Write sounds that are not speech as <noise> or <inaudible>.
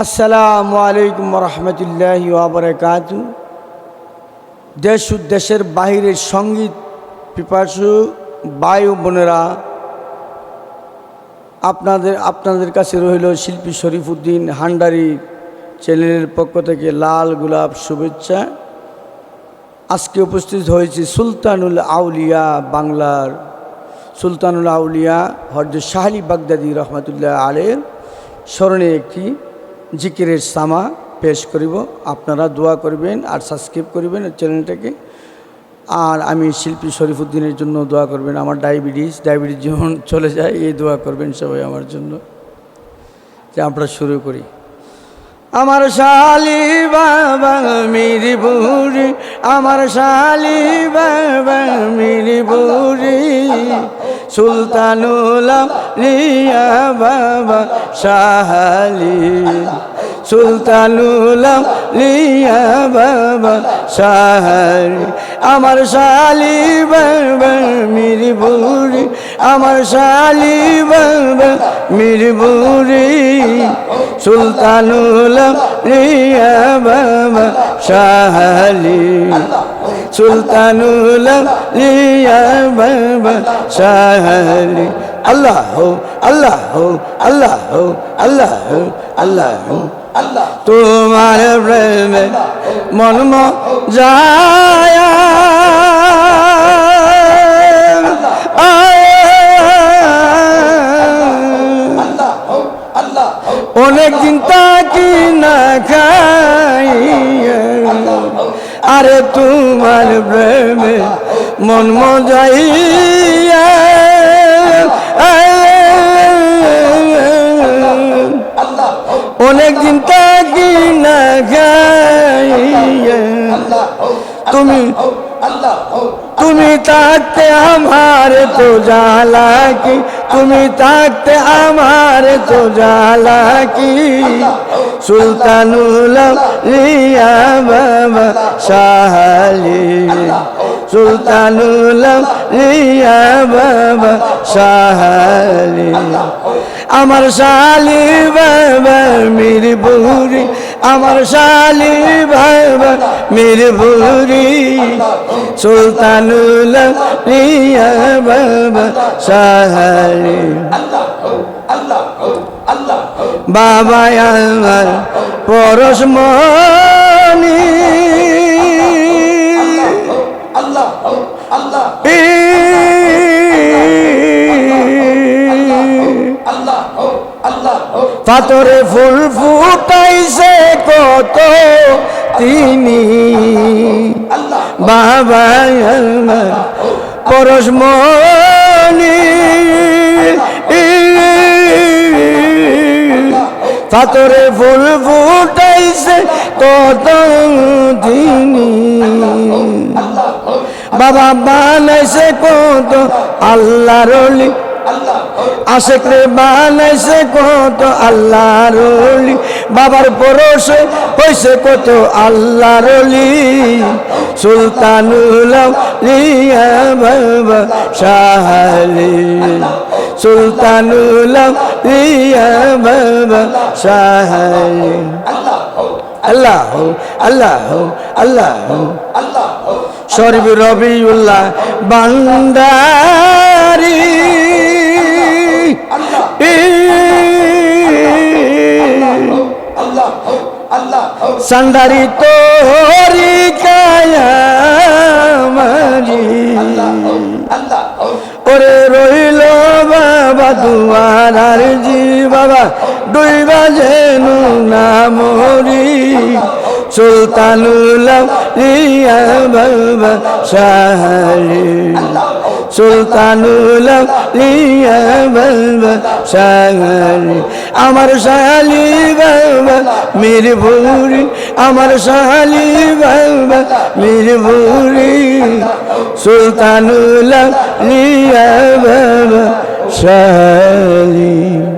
আসসালামু আলাইকুম রহমতুল্লাহ ওবরাকাত দেশ দেশের বাহিরের সংগীত পিপাসু বায়ু বোনেরা, আপনাদের আপনাদের কাছে রইল শিল্পী শরীফুদ্দিন হান্ডারি চ্যানেলের পক্ষ থেকে লাল গোলাপ শুভেচ্ছা। আজকে উপস্থিত হয়েছে সুলতানুল আউলিয়া বাংলার। সুলতানুল আউলিয়া হরজ শাহলি বাগদাদি রহমতুল্লাহ আলের স্মরণে একটি জিকিরের সামা পেশ করিব। আপনারা দোয়া করবেন আর সাবস্ক্রাইব করবেন চ্যানেলটাকে। আর আমি শিল্পী শরীফুদ্দিনের জন্য দোয়া করবেন। আমার ডায়াবেটিস ডায়াবেটিস যখন <laughs> চলে যায়, এই দোয়া করবেন সবাই আমার জন্য। যে আমরা শুরু করি। আমার শালি বাবা মিরি আমার শালি বাবা মিরি বুড়ি সুলতানুলাম রিয়া বাবা শাহালি সুলতানুলাম লিয়া বাবা শাহালি আমার শালি বাবা মিরি বুড়ি আমার শালি বাবা মিরি বুড়ি সুলতানুলাম রিয়া বাবা শাহালি সুলতানুলাম রিয়া বাবা শাহালি আল্লাহ আল্লাহ আল্লাহ আল্লাহ আল্লাহ তোমার প্রেমে মন যায় অনেক দিন তাকি না খাই আরে তোমার প্রেমে মন মজাইয়া। তুমি তুমি থাকতে আমার তো জ্বালা কি? তুমি থাকতে আমার তো জ্বালা কি? সুলতানুল রিয়া বাবা শাহালি। সুলতানুল রিয়া বাবা শাহালি। আমার শালি বাবা মির বুড়ি আমার শালি বাবা মিরপুরি সুলতানুল রিয়া বাবা শাহালি বাবা আমার পরশমণি পাথরে ফুল ফুটাইছে কত তিনি। বাবা আমার পরশমণি পাথরে ফুল ফুটাইছে কত তিনি। বাবা বানাইছে কত আল্লাহর আশেক রে বানাইছে কত আল্লাহর অলি বাবার পরশে হইছে কত আল্লাহর অলি সুলতানুল লিয়া বাবা শাহালি সুলতানুল লিয়া বাবা শাহালি আল্লাহ আল্লাহ। আল্লাহ। শরীফ রবিউল্লাহ বান্দারি। সান্দারি তোরি কায়ামারি। ওরে রইল বাবা দুয়ার জি বাবা, দুই বাজে না মরি। সুলতানুল্লাহ রিয়া বাবা শাহরি। শাহরি আমার শালি বাবা মিরপুরি আমার শালি বাবা মিরপুরি। সুলতানুল বাবা শাহরি